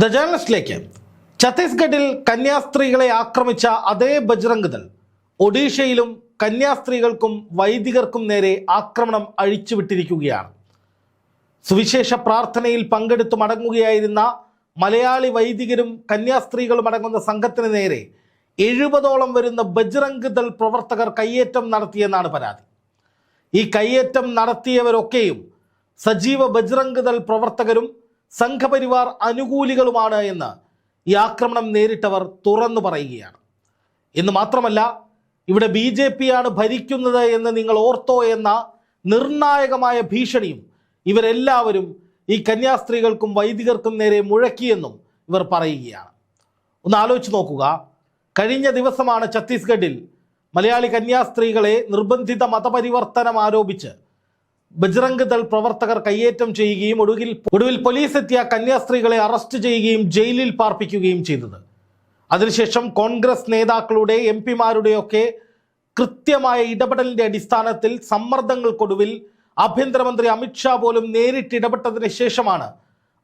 The ജേർണലിസ്റ്റിലേക്ക് ഛത്തീസ്ഗഡിൽ കന്യാസ്ത്രീകളെ ആക്രമിച്ച അതേ ബജ്രംഗ് ദൾ ഒഡീഷയിലും കന്യാസ്ത്രീകൾക്കും വൈദികർക്കും നേരെ ആക്രമണം അഴിച്ചുവിട്ടിരിക്കുകയാണ്. സുവിശേഷ പ്രാർത്ഥനയിൽ പങ്കെടുത്തു മടങ്ങുകയായിരുന്ന മലയാളി വൈദികരും കന്യാസ്ത്രീകളും അടങ്ങുന്ന സംഘത്തിന് നേരെ എഴുപതോളം വരുന്ന ബജ്രംഗ് ദൾ പ്രവർത്തകർ കയ്യേറ്റം നടത്തിയെന്നാണ് പരാതി. ഈ കയ്യേറ്റം നടത്തിയവരൊക്കെയും സജീവ ബജ്രംഗ് ദൾ പ്രവർത്തകരും സംഘപരിവാർ അനുകൂലികളുമാണ് എന്ന് ഈ ആക്രമണം നേരിട്ടവർ തുറന്നു പറയുകയാണ്. എന്ന് മാത്രമല്ല ഇവിടെ ബി ജെ പി ആണ് ഭരിക്കുന്നത് എന്ന് നിങ്ങൾ ഓർത്തോ എന്ന നിർണായകമായ ഭീഷണിയും ഇവരെല്ലാവരും ഈ കന്യാസ്ത്രീകൾക്കും വൈദികർക്കും നേരെ മുഴക്കിയെന്നും ഇവർ പറയുകയാണ്. ഒന്ന് ആലോചിച്ച് നോക്കുക. കഴിഞ്ഞ ദിവസമാണ് ഛത്തീസ്ഗഡിൽ മലയാളി കന്യാസ്ത്രീകളെ നിർബന്ധിത മതപരിവർത്തനം ആരോപിച്ച് ബജ്രംഗ് ദൾ പ്രവർത്തകർ കയ്യേറ്റം ചെയ്യുകയും ഒടുവിൽ ഒടുവിൽ പോലീസ് എത്തിയ കന്യാസ്ത്രീകളെ അറസ്റ്റ് ചെയ്യുകയും ജയിലിൽ പാർപ്പിക്കുകയും ചെയ്തത്. അതിനുശേഷം കോൺഗ്രസ് നേതാക്കളുടെ എം പിമാരുടെയൊക്കെ കൃത്യമായ ഇടപെടലിന്റെ അടിസ്ഥാനത്തിൽ സമ്മർദ്ദങ്ങൾക്കൊടുവിൽ ആഭ്യന്തരമന്ത്രി അമിത്ഷാ പോലും നേരിട്ട് ഇടപെട്ടതിന് ശേഷമാണ്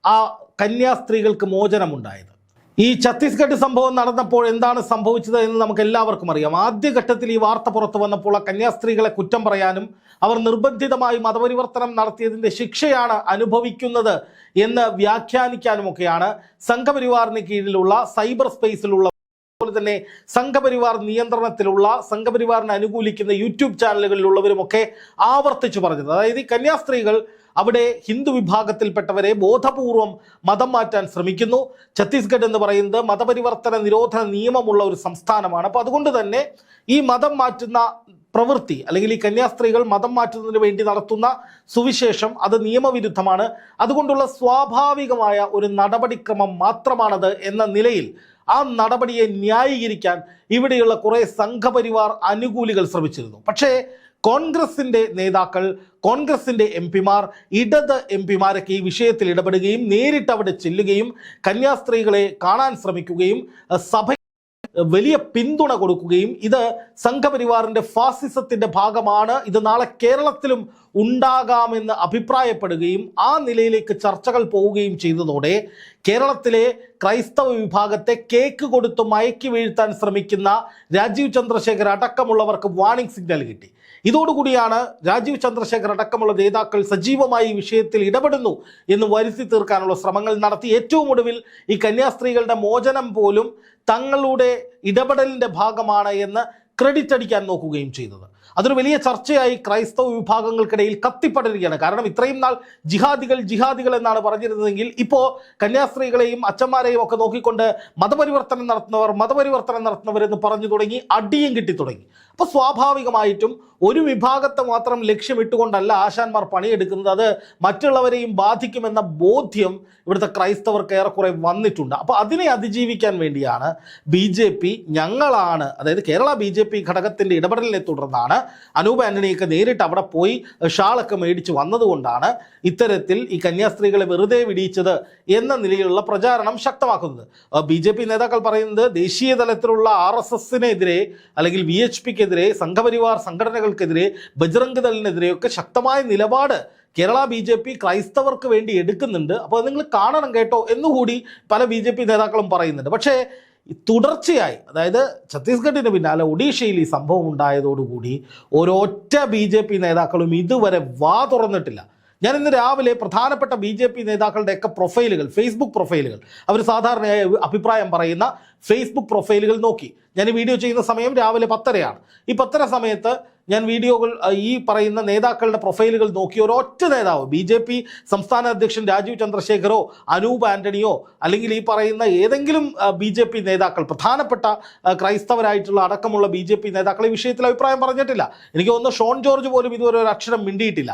ആ കന്യാസ്ത്രീകൾക്ക് മോചനമുണ്ടായത്. ഈ ഛത്തീസ്ഗഡ് സംഭവം നടന്നപ്പോൾ എന്താണ് സംഭവിച്ചത് എന്ന് നമുക്ക് എല്ലാവർക്കും അറിയാം. ആദ്യഘട്ടത്തിൽ ഈ വാർത്ത പുറത്തു വന്നപ്പോൾ കന്യാസ്ത്രീകളെ കുറ്റം പറയാനും അവർ നിർബന്ധിതമായി മതപരിവർത്തനം നടത്തിയതിന്റെ ശിക്ഷയാണ് അനുഭവിക്കുന്നത് എന്ന് വ്യാഖ്യാനിക്കാനുമൊക്കെയാണ് സംഘപരിവാറിന് കീഴിലുള്ള സൈബർ സ്പേസിലുള്ള അതുപോലെ തന്നെ സംഘപരിവാർ നിയന്ത്രണത്തിലുള്ള സംഘപരിവാറിനെ അനുകൂലിക്കുന്ന യൂട്യൂബ് ചാനലുകളിലുള്ളവരുമൊക്കെ ആവർത്തിച്ചു പറഞ്ഞത്. അതായത് ഈ കന്യാസ്ത്രീകൾ അവിടെ ഹിന്ദു വിഭാഗത്തിൽപ്പെട്ടവരെ ബോധപൂർവം മതം മാറ്റാൻ ശ്രമിക്കുന്നു. ഛത്തീസ്ഗഡ് എന്ന് പറയുന്നത് മതപരിവർത്തന നിരോധന നിയമമുള്ള ഒരു സംസ്ഥാനമാണ്. അപ്പോൾ അതുകൊണ്ട് തന്നെ ഈ മതം മാറ്റുന്ന പ്രവൃത്തി അല്ലെങ്കിൽ ഈ കന്യാസ്ത്രീകൾ മതം മാറ്റുന്നതിന് വേണ്ടി നടത്തുന്ന സുവിശേഷം അത് നിയമവിരുദ്ധമാണ്. അതുകൊണ്ടുള്ള സ്വാഭാവികമായ ഒരു നടപടിക്രമം മാത്രമാണത് എന്ന നിലയിൽ ആ നടപടിയെ ന്യായീകരിക്കാൻ ഇവിടെയുള്ള കുറേ സംഘപരിവാർ അനുകൂലികൾ ശ്രമിച്ചിരുന്നു. പക്ഷേ കോൺഗ്രസിന്റെ നേതാക്കൾ കോൺഗ്രസിന്റെ എം പിമാർ ഇടത് എം പിമാരൊക്കെ ഈ വിഷയത്തിൽ ഇടപെടുകയും നേരിട്ട് അവിടെ ചെല്ലുകയും കന്യാസ്ത്രീകളെ കാണാൻ ശ്രമിക്കുകയും സഭ വലിയ പിന്തുണ കൊടുക്കുകയും ഇത് സംഘപരിവാറിന്റെ ഫാസിസത്തിന്റെ ഭാഗമാണ്. ഇത് നാളെ കേരളത്തിലും ഉണ്ടാകാമെന്ന് അഭിപ്രായപ്പെടുകയും ആ നിലയിലേക്ക് ചർച്ചകൾ പോവുകയും ചെയ്തതോടെ കേരളത്തിലെ ക്രൈസ്തവ വിഭാഗത്തെ കേക്ക് കൊടുത്ത് മയക്കി വീഴ്ത്താൻ ശ്രമിക്കുന്ന രാജീവ് ചന്ദ്രശേഖർ അടക്കമുള്ളവർക്ക് വാർണിംഗ് സിഗ്നൽ കിട്ടി. ഇതോടുകൂടിയാണ് രാജീവ് ചന്ദ്രശേഖർ അടക്കമുള്ള നേതാക്കൾ സജീവമായി ഈ വിഷയത്തിൽ ഇടപെടുന്നു എന്ന് വരുത്തി തീർക്കാനുള്ള ശ്രമങ്ങൾ നടത്തി. ഏറ്റവും ഒടുവിൽ ഈ കന്യാസ്ത്രീകളുടെ മോചനം പോലും തങ്ങളുടെ ഇടപെടലിന്റെ ഭാഗമാണ് എന്ന് ക്രെഡിറ്റ് അടിക്കാൻ നോക്കുകയും ചെയ്തത്. അതൊരു വലിയ ചർച്ചയായി ക്രൈസ്തവ വിഭാഗങ്ങൾക്കിടയിൽ കത്തിപ്പടരുകയാണ്. കാരണം ഇത്രയും നാൾ ജിഹാദികൾ ജിഹാദികൾ എന്നാണ് പറഞ്ഞിരുന്നതെങ്കിൽ ഇപ്പോൾ കന്യാസ്ത്രീകളെയും അച്ഛന്മാരെയും ഒക്കെ നോക്കിക്കൊണ്ട് മതപരിവർത്തനം നടത്തുന്നവർ മതപരിവർത്തനം നടത്തുന്നവർ എന്ന് പറഞ്ഞു തുടങ്ങി അടിയും കിട്ടി തുടങ്ങി. അപ്പോൾ സ്വാഭാവികമായിട്ടും ഒരു വിഭാഗത്തെ മാത്രം ലക്ഷ്യമിട്ടുകൊണ്ടല്ല ആശാന്മാർ പണിയെടുക്കുന്നത്. അത് മറ്റുള്ളവരെയും ബാധിക്കുമെന്ന ബോധ്യം ഇവിടുത്തെ ക്രൈസ്തവർക്ക് ഏറെക്കുറെ വന്നിട്ടുണ്ട്. അപ്പോൾ അതിനെ അതിജീവിക്കാൻ വേണ്ടിയാണ് ബി ഞങ്ങളാണ് അതായത് കേരള ബി ഘടകത്തിന്റെ ഇടപെടലിനെ തുടർന്നാണ് അനൂപ് ആന്റണിയൊക്കെ നേരിട്ട് അവിടെ പോയി ഷാളൊക്കെ മേടിച്ച് വന്നതുകൊണ്ടാണ് ഇത്തരത്തിൽ ഈ കന്യാസ്ത്രീകളെ വെറുതെ വിടിയിച്ചത് എന്ന നിലയിലുള്ള പ്രചാരണം ശക്തമാക്കുന്നത്. ബി ജെ പി നേതാക്കൾ പറയുന്നത് ദേശീയ തലത്തിലുള്ള ആർ എസ് എസിനെതിരെ അല്ലെങ്കിൽ വി എച്ച് പിക്കെതിരെ സംഘപരിവാർ സംഘടനകൾക്കെതിരെ ബജ്രംഗ് ദളിനെതിരെയൊക്കെ ശക്തമായ നിലപാട് കേരള ബി ജെ പി ക്രൈസ്തവർക്ക് വേണ്ടി എടുക്കുന്നുണ്ട്. അപ്പോൾ നിങ്ങൾ കാണണം കേട്ടോ എന്നുകൂടി പല ബി ജെ പി നേതാക്കളും പറയുന്നുണ്ട്. പക്ഷേ തുടർച്ചയായി അതായത് ഛത്തീസ്ഗഡിന് പിന്നാലെ ഒഡീഷയിൽ ഈ സംഭവം ഉണ്ടായതോടുകൂടി ഒരൊറ്റ ബി ജെ പി നേതാക്കളും ഇതുവരെ വാ തുറന്നിട്ടില്ല. ഞാൻ ഇന്ന് രാവിലെ പ്രധാനപ്പെട്ട ബി ജെ പി നേതാക്കളുടെയൊക്കെ പ്രൊഫൈലുകൾ ഫേസ്ബുക്ക് പ്രൊഫൈലുകൾ അവർ സാധാരണയായി അഭിപ്രായം പറയുന്ന ഫേസ്ബുക്ക് പ്രൊഫൈലുകൾ നോക്കി. ഞാൻ ഈ വീഡിയോ ചെയ്യുന്ന സമയം രാവിലെ പത്തരയാണ്. ഈ പത്തര സമയത്ത് ഞാൻ വീഡിയോകൾ ഈ പറയുന്ന നേതാക്കളുടെ പ്രൊഫൈലുകൾ നോക്കി ഒരൊറ്റ നേതാവ് ബി ജെ പി സംസ്ഥാന അധ്യക്ഷൻ രാജീവ് ചന്ദ്രശേഖരോ അനൂപ് ആന്റണിയോ അല്ലെങ്കിൽ ഈ പറയുന്ന ഏതെങ്കിലും ബി ജെ പി നേതാക്കൾ പ്രധാനപ്പെട്ട ക്രൈസ്തവരായിട്ടുള്ള അടക്കമുള്ള ബി ജെ പി നേതാക്കൾ ഈ വിഷയത്തിൽ അഭിപ്രായം പറഞ്ഞിട്ടില്ല. എനിക്ക് ഒന്ന് ഷോൺ ജോർജ് പോലും ഇതുവരെ ഒരു അക്ഷരം മിണ്ടിയിട്ടില്ല.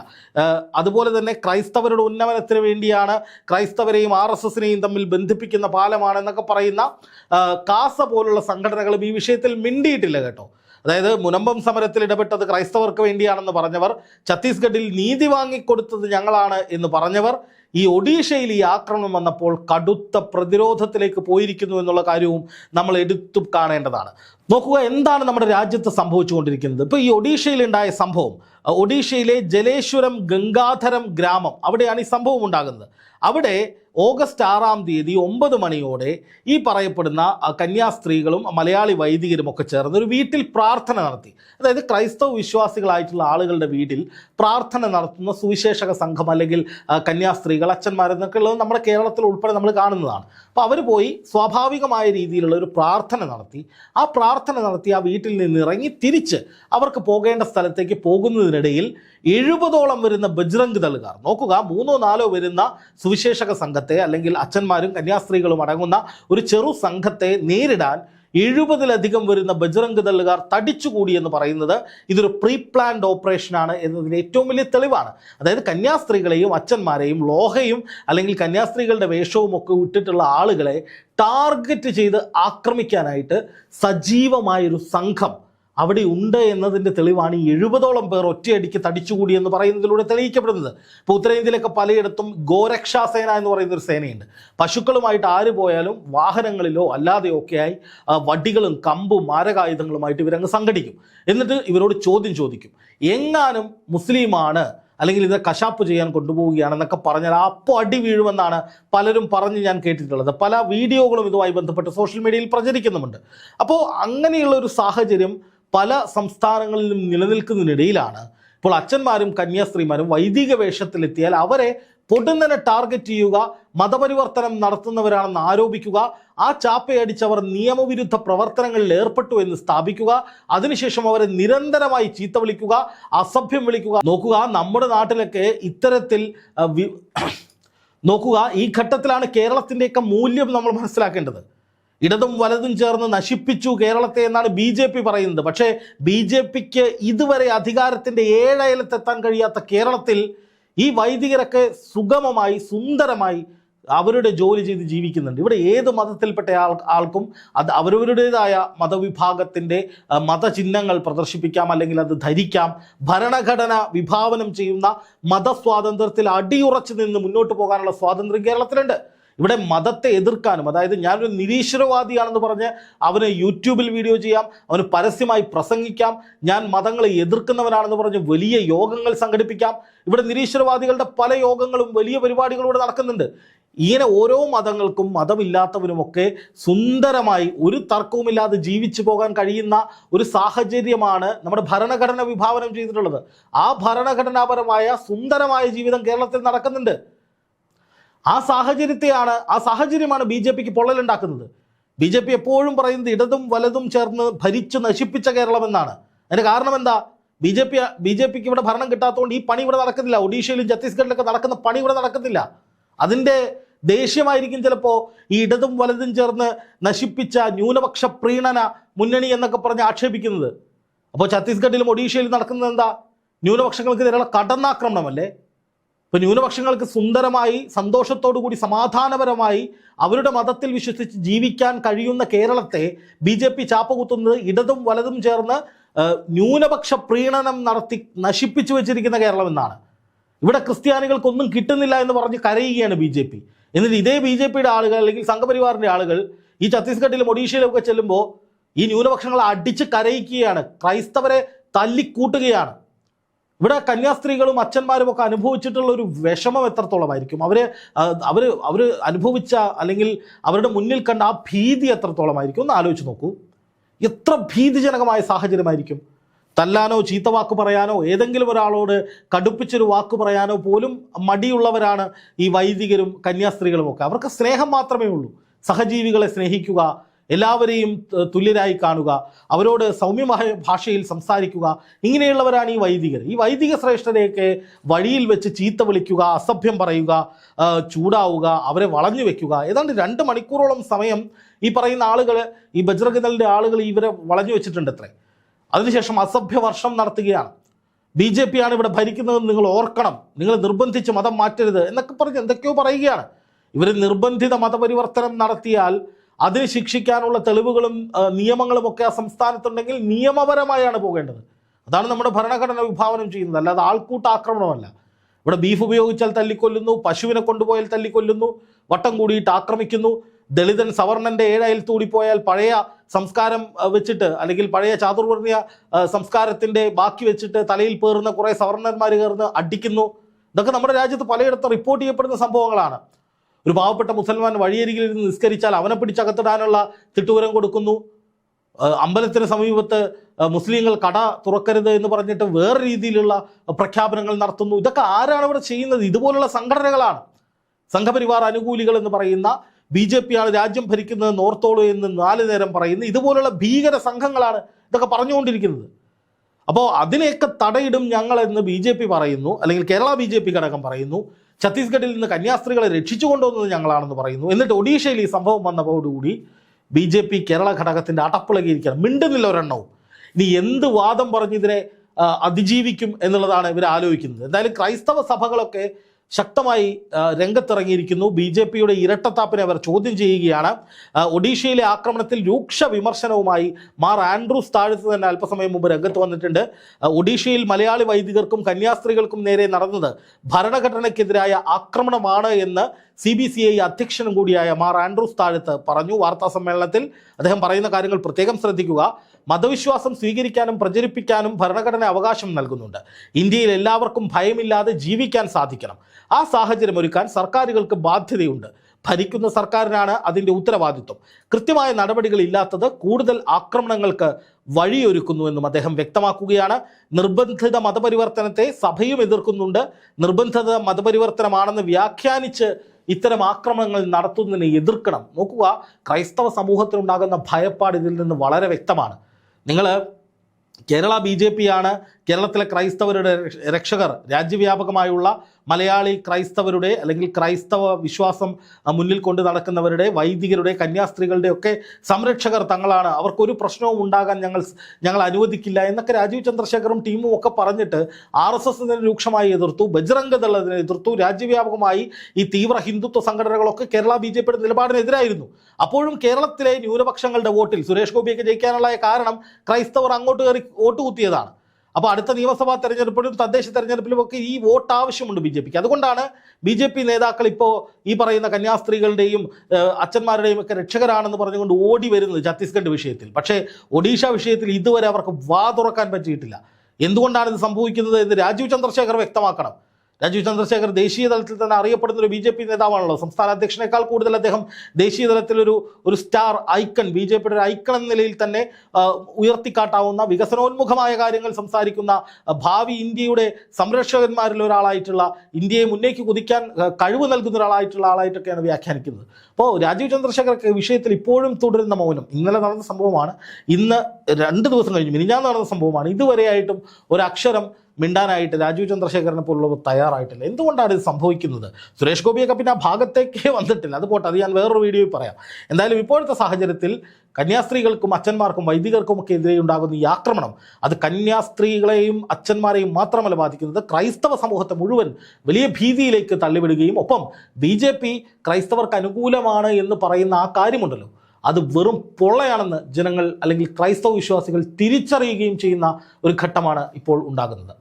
അതുപോലെ തന്നെ ക്രൈസ്തവരുടെ ഉന്നമനത്തിന് വേണ്ടിയാണ് ക്രൈസ്തവരെയും ആർ എസ് എസിനെയും തമ്മിൽ ബന്ധിപ്പിക്കുന്ന പാലമാണെന്നൊക്കെ പറയുന്ന കാസ പോലുള്ള സംഘടനകളും ഈ വിഷയത്തിൽ മിണ്ടിയിട്ടില്ല കേട്ടോ. അതായത് മുനമ്പം സമരത്തിൽ ഇടപെട്ടത് ക്രൈസ്തവർക്ക് വേണ്ടിയാണെന്ന് പറഞ്ഞവർ ഛത്തീസ്ഗഡിൽ നീതി വാങ്ങിക്കൊടുത്തത് ഞങ്ങളാണ് എന്ന് പറഞ്ഞവർ ഈ ഒഡീഷയിൽ ഈ ആക്രമണം വന്നപ്പോൾ കടുത്ത പ്രതിരോധത്തിലേക്ക് പോയിരിക്കുന്നു എന്നുള്ള കാര്യവും നമ്മൾ എടുത്തു കാണേണ്ടതാണ്. നോക്കുക എന്താണ് നമ്മുടെ രാജ്യത്ത് സംഭവിച്ചുകൊണ്ടിരിക്കുന്നത്. ഇപ്പോൾ ഈ ഒഡീഷയിലുണ്ടായ സംഭവം ഒഡീഷയിലെ ജലേശ്വരം ഗംഗാധരം ഗ്രാമം അവിടെയാണ് ഈ സംഭവം ഉണ്ടാകുന്നത്. അവിടെ ഓഗസ്റ്റ് ആറാം തീയതി ഒമ്പത് മണിയോടെ ഈ പറയപ്പെടുന്ന കന്യാസ്ത്രീകളും മലയാളി വൈദികരും ഒക്കെ ചേർന്ന് ഒരു വീട്ടിൽ പ്രാർത്ഥന നടത്തി. അതായത് ക്രൈസ്തവ വിശ്വാസികളായിട്ടുള്ള ആളുകളുടെ വീട്ടിൽ പ്രാർത്ഥന നടത്തുന്ന സുവിശേഷക സംഘം അല്ലെങ്കിൽ കന്യാസ്ത്രീകൾ അച്ഛന്മാരെന്നൊക്കെ ഉള്ളത് നമ്മുടെ കേരളത്തിൽ ഉൾപ്പെടെ നമ്മൾ കാണുന്നതാണ്. അപ്പോൾ അവർ പോയി സ്വാഭാവികമായ രീതിയിലുള്ള ഒരു പ്രാർത്ഥന നടത്തി. ആ പ്രാർത്ഥന നടത്തി ആ വീട്ടിൽ നിന്ന് ഇറങ്ങി തിരിച്ച് അവർക്ക് പോകേണ്ട സ്ഥലത്തേക്ക് പോകുന്നതിനിടയിൽ എഴുപതോളം വരുന്ന ബജ്രംഗ് ദളുകാർ നോക്കുക മൂന്നോ നാലോ വരുന്ന സുവിശേഷക സംഘത്തെ അല്ലെങ്കിൽ അച്ഛന്മാരും കന്യാസ്ത്രീകളും അടങ്ങുന്ന ഒരു ചെറു സംഘത്തെ നേരിടാൻ എഴുപതിലധികം വരുന്ന ബജ്രംഗ് ദളുകാർ തടിച്ചുകൂടി എന്ന് പറയുന്നത് ഇതൊരു പ്രീ പ്ലാൻഡ് ഓപ്പറേഷനാണ് എന്നതിന് ഏറ്റവും വലിയ തെളിവാണ്. അതായത് കന്യാസ്ത്രീകളെയും അച്ഛന്മാരെയും ലോഹയും അല്ലെങ്കിൽ കന്യാസ്ത്രീകളുടെ വേഷവും ഒക്കെ ഇട്ടിട്ടുള്ള ആളുകളെ ടാർഗറ്റ് ചെയ്ത് ആക്രമിക്കാനായിട്ട് സജീവമായൊരു സംഘം അവിടെ ഉണ്ട് എന്നതിന്റെ തെളിവാണ് ഈ എഴുപതോളം പേർ ഒറ്റയടിക്ക് തടിച്ചുകൂടി എന്ന് പറയുന്നതിലൂടെ തെളിയിക്കപ്പെടുന്നത്. ഇപ്പോൾ ഉത്തരേന്ത്യയിലൊക്കെ പലയിടത്തും ഗോരക്ഷാ സേന എന്ന് പറയുന്ന ഒരു സേനയുണ്ട്. പശുക്കളുമായിട്ട് ആര് പോയാലും വാഹനങ്ങളിലോ അല്ലാതെയോ ഒക്കെയായി വടികളും കമ്പും മാരകായുധങ്ങളുമായിട്ട് ഇവരങ്ങ് സംഘടിക്കും. എന്നിട്ട് ഇവരോട് ചോദ്യം ചോദിക്കും. എങ്ങാനും മുസ്ലിമാണ് അല്ലെങ്കിൽ ഇത് കശാപ്പ് ചെയ്യാൻ കൊണ്ടുപോവുകയാണെന്നൊക്കെ പറഞ്ഞാൽ അപ്പോൾ അടി വീഴുമെന്നാണ് പലരും പറഞ്ഞ് ഞാൻ കേട്ടിട്ടുള്ളത്. പല വീഡിയോകളും ഇതുമായി ബന്ധപ്പെട്ട് സോഷ്യൽ മീഡിയയിൽ പ്രചരിക്കുന്നുമുണ്ട്. അപ്പോൾ അങ്ങനെയുള്ള ഒരു സാഹചര്യം പല സംസ്ഥാനങ്ങളിലും നിലനിൽക്കുന്നതിനിടയിലാണ്. ഇപ്പോൾ അച്ഛന്മാരും കന്യാസ്ത്രീമാരും വൈദിക വേഷത്തിലെത്തിയാൽ അവരെ പൊടുന്നനെ ടാർഗറ്റ് ചെയ്യുക മതപരിവർത്തനം നടത്തുന്നവരാണെന്ന് ആരോപിക്കുക ആ ചാപ്പയടിച്ചവർ നിയമവിരുദ്ധ പ്രവർത്തനങ്ങളിൽ ഏർപ്പെട്ടു എന്ന് സ്ഥാപിക്കുക അതിനുശേഷം അവരെ നിരന്തരമായി ചീത്ത വിളിക്കുക അസഭ്യം വിളിക്കുക. നോക്കുക നമ്മുടെ നാട്ടിലൊക്കെ ഇത്തരത്തിൽ നോക്കുക ഈ ഘട്ടത്തിലാണ് കേരളത്തിന്റെയൊക്കെ മൂല്യം നമ്മൾ മനസ്സിലാക്കേണ്ടത്. ഇടതും വലതും ചേർന്ന് നശിപ്പിച്ചു കേരളത്തെ എന്നാണ് ബി ജെ പി പറയുന്നത്. പക്ഷേ ബി ജെ പിക്ക് ഇതുവരെ അധികാരത്തിന്റെ ഏഴയലത്തെത്താൻ കഴിയാത്ത കേരളത്തിൽ ഈ വൈദികരൊക്കെ സുഗമമായി സുന്ദരമായി അവരുടെ ജോലി ചെയ്ത് ജീവിക്കുന്നുണ്ട്. ഇവിടെ ഏത് മതത്തിൽപ്പെട്ട ആൾ ആൾക്കും അത് അവരവരുടേതായ മതവിഭാഗത്തിന്റെ മതചിഹ്നങ്ങൾ പ്രദർശിപ്പിക്കാം അല്ലെങ്കിൽ അത് ധരിക്കാം. ഭരണഘടന വിഭാവനം ചെയ്യുന്ന മതസ്വാതന്ത്ര്യത്തിൽ അടിയുറച്ചു നിന്ന് മുന്നോട്ട് പോകാനുള്ള സ്വാതന്ത്ര്യം കേരളത്തിലുണ്ട്. ഇവിടെ മതത്തെ എതിർക്കാനും അതായത് ഞാനൊരു നിരീശ്വരവാദിയാണെന്ന് പറഞ്ഞ് അവന് യൂട്യൂബിൽ വീഡിയോ ചെയ്യാം അവന് പരസ്യമായി പ്രസംഗിക്കാം ഞാൻ മതങ്ങളെ എതിർക്കുന്നവനാണെന്ന് പറഞ്ഞ് വലിയ യോഗങ്ങൾ സംഘടിപ്പിക്കാം. ഇവിടെ നിരീശ്വരവാദികളുടെ പല യോഗങ്ങളും വലിയ പരിപാടികളും നടക്കുന്നുണ്ട്. ഇങ്ങനെ ഓരോ മതങ്ങൾക്കും മതമില്ലാത്തവനുമൊക്കെ സുന്ദരമായി ഒരു തർക്കവുമില്ലാതെ ജീവിച്ചു പോകാൻ കഴിയുന്ന ഒരു സാഹചര്യമാണ് നമ്മുടെ ഭരണഘടന വിഭാവനം ചെയ്തിട്ടുള്ളത്. ആ ഭരണഘടനാപരമായ സുന്ദരമായ ജീവിതം കേരളത്തിൽ നടക്കുന്നുണ്ട്. ആ സാഹചര്യത്തെയാണ് ആ സാഹചര്യമാണ് ബി ജെ പിക്ക് പൊള്ളലുണ്ടാക്കുന്നത്. ബി ജെ പി എപ്പോഴും പറയുന്നത് ഇടതും വലതും ചേർന്ന് ഭരിച്ചു നശിപ്പിച്ച കേരളം എന്നാണ് അതിന് കാരണം എന്താ? B J P B J പിക്ക് ഇവിടെ ഭരണം കിട്ടാത്തതുകൊണ്ട് ഈ പണി ഇവിടെ നടക്കുന്നില്ല. ഒഡീഷയിലും ഛത്തീസ്ഗഡിലൊക്കെ നടക്കുന്ന പണി ഇവിടെ നടക്കുന്നില്ല. അതിന്റെ ദേഷ്യമായിരിക്കും ചിലപ്പോൾ ഈ ഇടതും വലതും ചേർന്ന് നശിപ്പിച്ച ന്യൂനപക്ഷ പ്രീണന മുന്നണി എന്നൊക്കെ പറഞ്ഞ് ആക്ഷേപിക്കുന്നത്. അപ്പോൾ ഛത്തീസ്ഗഡിലും ഒഡീഷയിലും നടക്കുന്നത് എന്താ? ന്യൂനപക്ഷങ്ങൾക്ക് നേരെയുള്ള കടന്നാക്രമണമല്ലേ? ഇപ്പൊ ന്യൂനപക്ഷങ്ങൾക്ക് സുന്ദരമായി സന്തോഷത്തോടു കൂടി സമാധാനപരമായി അവരുടെ മതത്തിൽ വിശ്വസിച്ച് ജീവിക്കാൻ കഴിയുന്ന കേരളത്തെ ബി ജെ പി ചാപ്പകുത്തുന്നത് ഇടതും വലതും ചേർന്ന് ന്യൂനപക്ഷ പ്രീണനം നടത്തി നശിപ്പിച്ചു വെച്ചിരിക്കുന്ന കേരളം എന്നാണ് ഇവിടെ ക്രിസ്ത്യാനികൾക്കൊന്നും കിട്ടുന്നില്ല എന്ന് പറഞ്ഞ് കരയുകയാണ് ബി ജെ പി. എന്നിട്ട് ഇതേ ബി ജെ പിയുടെ ആളുകൾ അല്ലെങ്കിൽ സംഘപരിവാറിന്റെ ആളുകൾ ഈ ഛത്തീസ്ഗഡിലും ഒഡീഷയിലും ഒക്കെ ചെല്ലുമ്പോൾ ഈ ന്യൂനപക്ഷങ്ങളെ അടിച്ച് കരയിക്കുകയാണ്. ക്രൈസ്തവരെ തല്ലിക്കൂട്ടുകയാണ്. ഇവിടെ കന്യാസ്ത്രീകളും അച്ഛന്മാരും ഒക്കെ അനുഭവിച്ചിട്ടുള്ള ഒരു വിഷമം എത്രത്തോളമായിരിക്കും? അവർ അവർ അവർ അനുഭവിച്ച അല്ലെങ്കിൽ അവരുടെ മുന്നിൽ കണ്ട ആ ഭീതി എത്രത്തോളമായിരിക്കും? ഒന്ന് ആലോചിച്ച് നോക്കൂ. എത്ര ഭീതിജനകമായ സാഹചര്യമായിരിക്കും? തല്ലാനോ ചീത്ത വാക്ക് പറയാനോ ഏതെങ്കിലും ഒരാളോട് കടുപ്പിച്ചൊരു വാക്ക് പറയാനോ പോലും മടിയുള്ളവരാണ് ഈ വൈദികരും കന്യാസ്ത്രീകളും ഒക്കെ. അവർക്ക് സ്നേഹം മാത്രമേ ഉള്ളൂ. സഹജീവികളെ സ്നേഹിക്കുക എല്ലാവരെയും തുല്യരായി കാണുക അവരോട് സൗമ്യമായ ഭാഷയിൽ സംസാരിക്കുക ഇങ്ങനെയുള്ളവരാണ് ഈ വൈദികർ. ഈ വൈദിക ശ്രേഷ്ഠരെയൊക്കെ വഴിയിൽ വെച്ച് ചീത്ത വിളിക്കുക അസഭ്യം പറയുക ചൂടാവുക അവരെ വളഞ്ഞു വെക്കുക. ഏതാണ്ട് രണ്ട് മണിക്കൂറോളം സമയം ഈ പറയുന്ന ആളുകൾ ഈ ബജ്രഗതലിന്റെ ആളുകൾ ഇവരെ വളഞ്ഞു വെച്ചിട്ടുണ്ട് അത്രേ അതിനുശേഷം അസഭ്യ വർഷം നടത്തുകയാണ്. ബി ജെ പി ആണ് ഇവിടെ ഭരിക്കുന്നതെന്ന് നിങ്ങൾ ഓർക്കണം. നിങ്ങൾ നിർബന്ധിച്ച് മതം മാറ്റരുത് എന്നൊക്കെ പറഞ്ഞ് എന്തൊക്കെയോ പറയുകയാണ്. ഇവർ നിർബന്ധിത മതപരിവർത്തനം നടത്തിയാൽ അതിന് ശിക്ഷിക്കാനുള്ള തെളിവുകളും നിയമങ്ങളും ഒക്കെ ആ സംസ്ഥാനത്തുണ്ടെങ്കിൽ നിയമപരമായാണ് പോകേണ്ടത്. അതാണ് നമ്മുടെ ഭരണഘടന വിഭാവനം ചെയ്യുന്നത്. അല്ലാതെ ആൾക്കൂട്ട ആക്രമണമല്ല. ഇവിടെ ബീഫ് ഉപയോഗിച്ചാൽ തല്ലിക്കൊല്ലുന്നു പശുവിനെ കൊണ്ടുപോയാൽ തല്ലിക്കൊല്ലുന്നു വട്ടം കൂടിയിട്ട് ആക്രമിക്കുന്നു. ദളിതൻ സവർണന്റെ ഏഴയൽ തൂടിപ്പോയാൽ പഴയ സംസ്കാരം വെച്ചിട്ട് അല്ലെങ്കിൽ പഴയ ചാതുർവർണിയ സംസ്കാരത്തിന്റെ ബാക്കി വെച്ചിട്ട് തലയിൽ പേറുന്ന കുറേ സവർണന്മാർ കയറുന്ന അടിക്കുന്നു. ഇതൊക്കെ നമ്മുടെ രാജ്യത്ത് പലയിടത്തും റിപ്പോർട്ട് ചെയ്യപ്പെടുന്ന സംഭവങ്ങളാണ്. ഒരു പാവപ്പെട്ട മുസൽമാൻ വഴിയരികിൽ ഇരുന്ന് നിസ്കരിച്ചാൽ അവനെ പിടിച്ചകത്തിടാനുള്ള തിട്ടൂരം കൊടുക്കുന്നു. അമ്പലത്തിന് സമീപത്ത് മുസ്ലിങ്ങൾ കട തുറക്കരുത് എന്ന് പറഞ്ഞിട്ട് വേറെ രീതിയിലുള്ള പ്രഖ്യാപനങ്ങൾ നടത്തുന്നു. ഇതൊക്കെ ആരാണ് ഇവിടെ ചെയ്യുന്നത്? ഇതുപോലുള്ള സംഘടനകളാണ്. സംഘപരിവാർ അനുകൂലികൾ എന്ന് പറയുന്ന ബി ജെ പി ആണ് രാജ്യം ഭരിക്കുന്നത് നോർത്തോളു എന്ന് നാല് നേരം പറയുന്ന ഇതുപോലുള്ള ഭീകര സംഘങ്ങളാണ് ഇതൊക്കെ പറഞ്ഞുകൊണ്ടിരിക്കുന്നത്. അപ്പോൾ അതിനെയൊക്കെ തടയിടും ഞങ്ങളെന്ന് ബി ജെ പി പറയുന്നു. അല്ലെങ്കിൽ കേരള ബി ജെ പി ഘടകം പറയുന്നു. ഛത്തീസ്ഗഡിൽ നിന്ന് കന്യാസ്ത്രീകളെ രക്ഷിച്ചു കൊണ്ടുവന്നത് ഞങ്ങളാണെന്ന് പറയുന്നു. എന്നിട്ട് ഒഡീഷയിൽ ഈ സംഭവം വന്നതോടുകൂടി ബി ജെ പി കേരള ഘടകത്തിന്റെ അടപ്പിളകിയിരിക്കുകയാണ്. മിണ്ടുന്നില്ല ഒരെണ്ണവും. ഇനി എന്ത് വാദം പറഞ്ഞ് ഇതിനെ അതിജീവിക്കും എന്നുള്ളതാണ് ഇവർ ആലോചിക്കുന്നത്. എന്തായാലും ക്രൈസ്തവ സഭകളൊക്കെ ശക്തമായി രംഗത്തിറങ്ങിയിരിക്കുന്നു. ബി ജെ പിയുടെ ഇരട്ടത്താപ്പിനെ അവർ ചോദ്യം ചെയ്യുകയാണ്. ഒഡീഷയിലെ ആക്രമണത്തിൽ രൂക്ഷ വിമർശനവുമായി മാർ ആൻഡ്രൂസ് താഴത്ത് തന്നെ അല്പസമയം മുമ്പ് രംഗത്ത് വന്നിട്ടുണ്ട്. ഒഡീഷയിൽ മലയാളി വൈദികർക്കും കന്യാസ്ത്രീകൾക്കും നേരെ നടന്നത് ഭരണഘടനയ്ക്കെതിരായ ആക്രമണമാണ് എന്ന് സി ബി സി ഐ അധ്യക്ഷനും കൂടിയായ മാർ ആൻഡ്രൂസ് താഴത്ത് പറഞ്ഞു. വാർത്താ സമ്മേളനത്തിൽ അദ്ദേഹം പറയുന്ന കാര്യങ്ങൾ പ്രത്യേകം ശ്രദ്ധിക്കുക. മതവിശ്വാസം സ്വീകരിക്കാനും പ്രചരിപ്പിക്കാനും ഭരണഘടന അവകാശം നൽകുന്നുണ്ട്. ഇന്ത്യയിൽ എല്ലാവർക്കും ഭയമില്ലാതെ ജീവിക്കാൻ സാധിക്കണം. ആ സാഹചര്യം ഒരുക്കാൻ സർക്കാരുകൾക്ക് ബാധ്യതയുണ്ട്. ഭരിക്കുന്ന സർക്കാരിനാണ് അതിന്റെ ഉത്തരവാദിത്വം. കൃത്യമായ നടപടികൾ ഇല്ലാത്തത് കൂടുതൽ ആക്രമണങ്ങൾക്ക് വഴിയൊരുക്കുന്നുവെന്നും അദ്ദേഹം വ്യക്തമാക്കുകയാണ്. നിർബന്ധിത മതപരിവർത്തനത്തെ സഭയും എതിർക്കുന്നുണ്ട്. നിർബന്ധിത മതപരിവർത്തനമാണെന്ന് വ്യാഖ്യാനിച്ച് ഇത്തരം ആക്രമണങ്ങൾ നടത്തുന്നതിനെ എതിർക്കണം. നോക്കുക ക്രൈസ്തവ സമൂഹത്തിനുണ്ടാകുന്ന ഭയപ്പാട് ഇതിൽ നിന്ന് വളരെ വ്യക്തമാണ്. നിങ്ങൾ കേരള ബി ജെ പി ആണ് കേരളത്തിലെ ക്രൈസ്തവരുടെ രക്ഷ- രക്ഷകർ രാജ്യവ്യാപകമായുള്ള മലയാളി ക്രൈസ്തവരുടെ അല്ലെങ്കിൽ ക്രൈസ്തവ വിശ്വാസം മുന്നിൽ കൊണ്ട് നടക്കുന്നവരുടെ വൈദികരുടെ കന്യാസ്ത്രീകളുടെ ഒക്കെ സംരക്ഷകർ തങ്ങളാണ്. അവർക്കൊരു പ്രശ്നവും ഉണ്ടാകാൻ ഞങ്ങൾ ഞങ്ങൾ അനുവദിക്കില്ല എന്നൊക്കെ രാജീവ് ചന്ദ്രശേഖറും ടീമും ഒക്കെ പറഞ്ഞിട്ട് ആർ എസ് എസ് ഇതിനെ രൂക്ഷമായി എതിർത്തു ബജ്രംഗ് ദൾ അതിനെ എതിർത്തു രാജ്യവ്യാപകമായി ഈ തീവ്ര ഹിന്ദുത്വ സംഘടനകളൊക്കെ കേരള ബി ജെ പിയുടെ നിലപാടിനെതിരായിരുന്നു അപ്പോഴും കേരളത്തിലെ ന്യൂനപക്ഷങ്ങളുടെ വോട്ടിൽ സുരേഷ് ഗോപിയൊക്കെ ജയിക്കാനുള്ള കാരണം ക്രൈസ്തവർ അങ്ങോട്ട് കയറി വോട്ട് കുത്തിയതാണ്. അപ്പോൾ അടുത്ത നിയമസഭാ തെരഞ്ഞെടുപ്പിലും തദ്ദേശ തെരഞ്ഞെടുപ്പിലും ഒക്കെ ഈ വോട്ട് ആവശ്യമുണ്ട് ബി ജെ പിക്ക്. അതുകൊണ്ടാണ് ബി ജെ പി നേതാക്കൾ ഇപ്പോൾ ഈ പറയുന്ന കന്യാസ്ത്രീകളുടെയും അച്ഛന്മാരുടെയും ഒക്കെ രക്ഷകരാണെന്ന് പറഞ്ഞുകൊണ്ട് ഓടി വരുന്നത് ഛത്തീസ്ഗഡ് വിഷയത്തിൽ. പക്ഷേ ഒഡീഷ വിഷയത്തിൽ ഇതുവരെ അവർക്ക് വാ തുറക്കാൻ പറ്റിയിട്ടില്ല. എന്തുകൊണ്ടാണ് ഇത് സംഭവിക്കുന്നത് എന്ന് രാജീവ് ചന്ദ്രശേഖർ വ്യക്തമാക്കണം. രാജീവ് ചന്ദ്രശേഖർ ദേശീയ തലത്തിൽ തന്നെ അറിയപ്പെടുന്ന ഒരു ബി ജെ പി നേതാവാണല്ലോ. സംസ്ഥാന അധ്യക്ഷനേക്കാൾ കൂടുതൽ അദ്ദേഹം ദേശീയ തലത്തിലൊരു ഒരു സ്റ്റാർ ഐക്കൺ ബി ജെ പിയുടെ ഒരു ഐക്കൺ എന്ന നിലയിൽ തന്നെ ഉയർത്തിക്കാട്ടാവുന്ന വികസനോന്മുഖമായ കാര്യങ്ങൾ സംസാരിക്കുന്ന ഭാവി ഇന്ത്യയുടെ സംരക്ഷകന്മാരിൽ ഒരാളായിട്ടുള്ള ഇന്ത്യയെ മുന്നേക്ക് കുതിക്കാൻ കഴിവ് നൽകുന്ന ഒരാളായിട്ടുള്ള ആളായിട്ടൊക്കെയാണ് വ്യാഖ്യാനിക്കുന്നത്. അപ്പോൾ രാജീവ് ചന്ദ്രശേഖർ വിഷയത്തിൽ ഇപ്പോഴും തുടരുന്ന മൗനം. ഇന്നലെ നടന്ന സംഭവമാണ്. ഇന്ന് രണ്ട് ദിവസം കഴിഞ്ഞു. മിനിഞ്ഞാന്ന് നടന്ന സംഭവമാണ്. ഇതുവരെയായിട്ടും ഒരക്ഷരം മിണ്ടാനായിട്ട് രാജീവ് ചന്ദ്രശേഖരനെ പോലുള്ളവർ തയ്യാറായിട്ടില്ല. എന്തുകൊണ്ടാണ് ഇത് സംഭവിക്കുന്നത്? സുരേഷ് ഗോപിയൊക്കെ പിന്നെ ആ ഭാഗത്തേക്കേ വന്നിട്ടില്ല. അത് പോട്ടെ അത് ഞാൻ വേറൊരു വീഡിയോയിൽ പറയാം. എന്തായാലും ഇപ്പോഴത്തെ സാഹചര്യത്തിൽ കന്യാസ്ത്രീകൾക്കും അച്ഛന്മാർക്കും വൈദികർക്കും ഒക്കെ എതിരെ ഉണ്ടാകുന്ന ഈ ആക്രമണം അത് കന്യാസ്ത്രീകളെയും അച്ഛന്മാരെയും മാത്രമല്ല ബാധിക്കുന്നത്. ക്രൈസ്തവ സമൂഹത്തെ മുഴുവൻ വലിയ ഭീതിയിലേക്ക് തള്ളിവിടുകയും ഒപ്പം ബി ജെ പി ക്രൈസ്തവർക്ക് അനുകൂലമാണ് എന്ന് പറയുന്ന ആ കാര്യമുണ്ടല്ലോ. അത് വെറും പൊള്ളയാണെന്ന് ജനങ്ങൾ അല്ലെങ്കിൽ ക്രൈസ്തവ വിശ്വാസികൾ തിരിച്ചറിയുകയും ചെയ്യുന്ന ഒരു ഘട്ടമാണ് ഇപ്പോൾ ഉണ്ടാകുന്നത്.